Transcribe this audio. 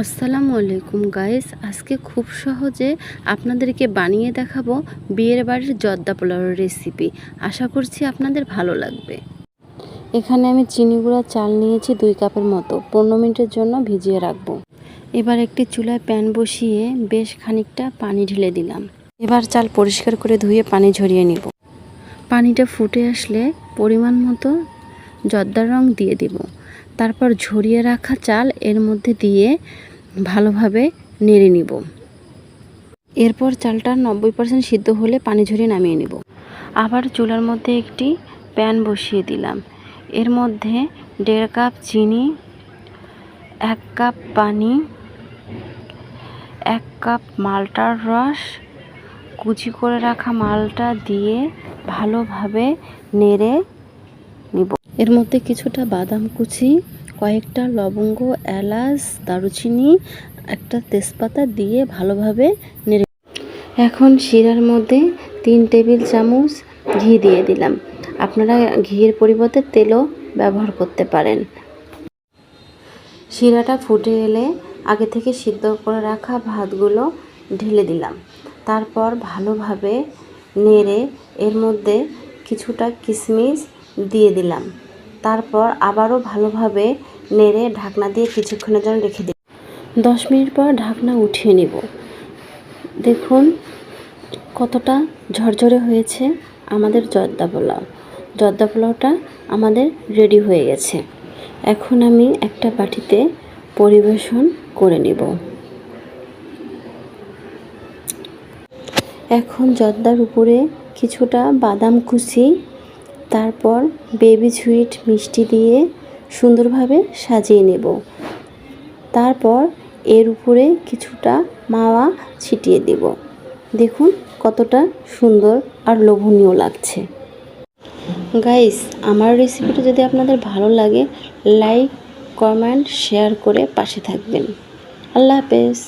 আসসালামু আলাইকুম গাইস, আজকে খুব সহজে আপনাদেরকে বানিয়ে দেখাবো বিয়ের বাড়ির জর্দা পোলাওয়ের রেসিপি আশা করছি আপনাদের ভালো লাগবে। এখানে আমি চিনি গুঁড়া, চাল নিয়েছি দুই কাপের মতো। পনেরো মিনিটের জন্য ভিজিয়ে রাখব। এবার একটি চুলায় প্যান বসিয়ে বেশ খানিকটা পানি ঢেলে দিলাম। এবার চাল পরিষ্কার করে ধুয়ে পানি ঝরিয়ে নিব। পানিটা ফুটে আসলে পরিমাণ মতো জর্দার রং দিয়ে দিব। তারপর ঝরিয়ে রাখা চাল এর মধ্যে দিয়ে ভালোভাবে নেড়ে নিব। এরপর চালটা নব্বই পার্সেন্ট সিদ্ধ হলে পানি ঝরিয়ে নামিয়ে নিব। আবার চুলার মধ্যে একটি প্যান বসিয়ে দিলাম। এর মধ্যে দেড় কাপ চিনি, এক কাপ পানি, এক কাপ মালটার রস, কুচি করে রাখা মালটা দিয়ে ভালোভাবে নেড়ে এর মধ্যে কিছুটা বাদাম কুচি, কয়েকটা লবঙ্গ, এলাচ, দারুচিনি, একটা তেজপাতা দিয়ে ভালোভাবে নেড়ে এখন শিরার মধ্যে তিন টেবিল চামচ ঘি দিয়ে দিলাম। আপনারা ঘিয়ের পরিবর্তে তেলও ব্যবহার করতে পারেন। শিরাটা ফুটে এলে আগে থেকে সিদ্ধ করে রাখা ভাতগুলো ঢেলে দিলাম। তারপর ভালোভাবে নেড়ে এর মধ্যে কিছুটা কিশমিশ দিয়ে দিলাম। তারপর আবারও ভালোভাবে নেড়ে ঢাকনা দিয়ে কিছুক্ষণের জন্য রেখে দিই দশ মিনিট পর ঢাকনা উঠিয়ে নিব। দেখুন কতটা ঝরঝরে হয়েছে আমাদের জর্দা পোলাও। জর্দা পোলাওটা আমাদের রেডি হয়ে গেছে। এখন আমি একটা বাটিতে পরিবেশন করে নেব। এখন জর্দার উপরে কিছুটা বাদাম কুচি তারপর বেবি সুইট মিষ্টি দিয়ে সুন্দরভাবে সাজিয়ে নেব। তারপর এর উপরে কিছুটা মাওয়া ছিটিয়ে দেব। দেখুন কতটা সুন্দর আর লোভনীয় লাগছে। গাইস, আমার রেসিপিটা যদি আপনাদের ভালো লাগে, লাইক, কমেন্ট, শেয়ার করে পাশে থাকবেন। আল্লাহ হাফেজ।